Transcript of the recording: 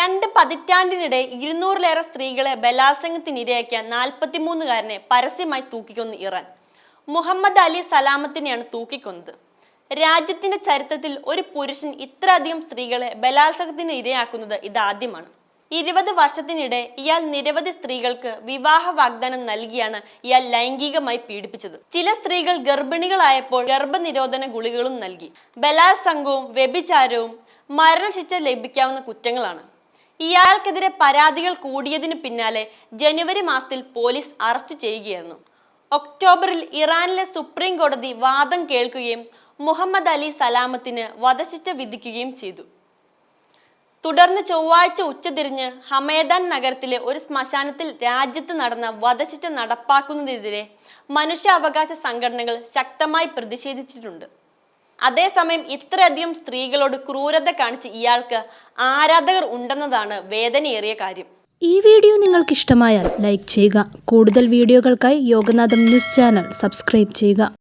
രണ്ട് പതിറ്റാണ്ടിനിടെ ഇരുന്നൂറിലേറെ സ്ത്രീകളെ ബലാത്സംഗത്തിനിരയാക്കിയ നാൽപ്പത്തിമൂന്നുകാരനെ പരസ്യമായി തൂക്കിക്കൊന്ന് ഇറാൻ. മുഹമ്മദ് അലി സലാമത്തിനെയാണ് തൂക്കിക്കൊന്നത്. രാജ്യത്തിന്റെ ചരിത്രത്തിൽ ഒരു പുരുഷൻ ഇത്രയധികം സ്ത്രീകളെ ബലാത്സംഗത്തിന് ഇരയാക്കുന്നത് ഇതാദ്യമാണ്. ഇരുപത് വർഷത്തിനിടെ ഇയാൾ നിരവധി സ്ത്രീകൾക്ക് വിവാഹ വാഗ്ദാനം നൽകിയാണ് ഇയാൾ ലൈംഗികമായി പീഡിപ്പിച്ചത്. ചില സ്ത്രീകൾ ഗർഭിണികളായപ്പോൾ ഗർഭനിരോധന ഗുളികകളും നൽകി. ബലാത്സംഗവും വ്യഭിചാരവും മരണശിക്ഷ ലഭിക്കാവുന്ന കുറ്റങ്ങളാണ്. ഇയാൾക്കെതിരെ പരാതികൾ കൂടിയതിന് പിന്നാലെ ജനുവരി മാസത്തിൽ പോലീസ് അറസ്റ്റ് ചെയ്യുകയായിരുന്നു. ഒക്ടോബറിൽ ഇറാനിലെ സുപ്രീം കോടതി വാദം കേൾക്കുകയും മുഹമ്മദ് അലി സലാമത്തിന് വധശിക്ഷ വിധിക്കുകയും ചെയ്തു. തുടർന്ന് ചൊവ്വാഴ്ച ഉച്ചതിരിഞ്ഞ് ഹമേദാൻ നഗരത്തിലെ ഒരു ശ്മശാനത്തിൽ രാജ്യത്ത് നടന്ന വധശിക്ഷ നടപ്പാക്കുന്നതിനെതിരെ മനുഷ്യാവകാശ സംഘടനകൾ ശക്തമായി പ്രതിഷേധിച്ചിട്ടുണ്ട്. അതേസമയം ഇത്രയധികം സ്ത്രീകളോട് ക്രൂരത കാണിച്ച് ഇയാൾക്ക് ആരാധകർ ഉണ്ടെന്നതാണ് വേദനയേറിയ കാര്യം. ഈ വീഡിയോ നിങ്ങൾക്ക് ഇഷ്ടമായാൽ ലൈക്ക് ചെയ്യുക. കൂടുതൽ വീഡിയോകൾക്കായി യോഗനാഥം ന്യൂസ് ചാനൽ സബ്സ്ക്രൈബ് ചെയ്യുക.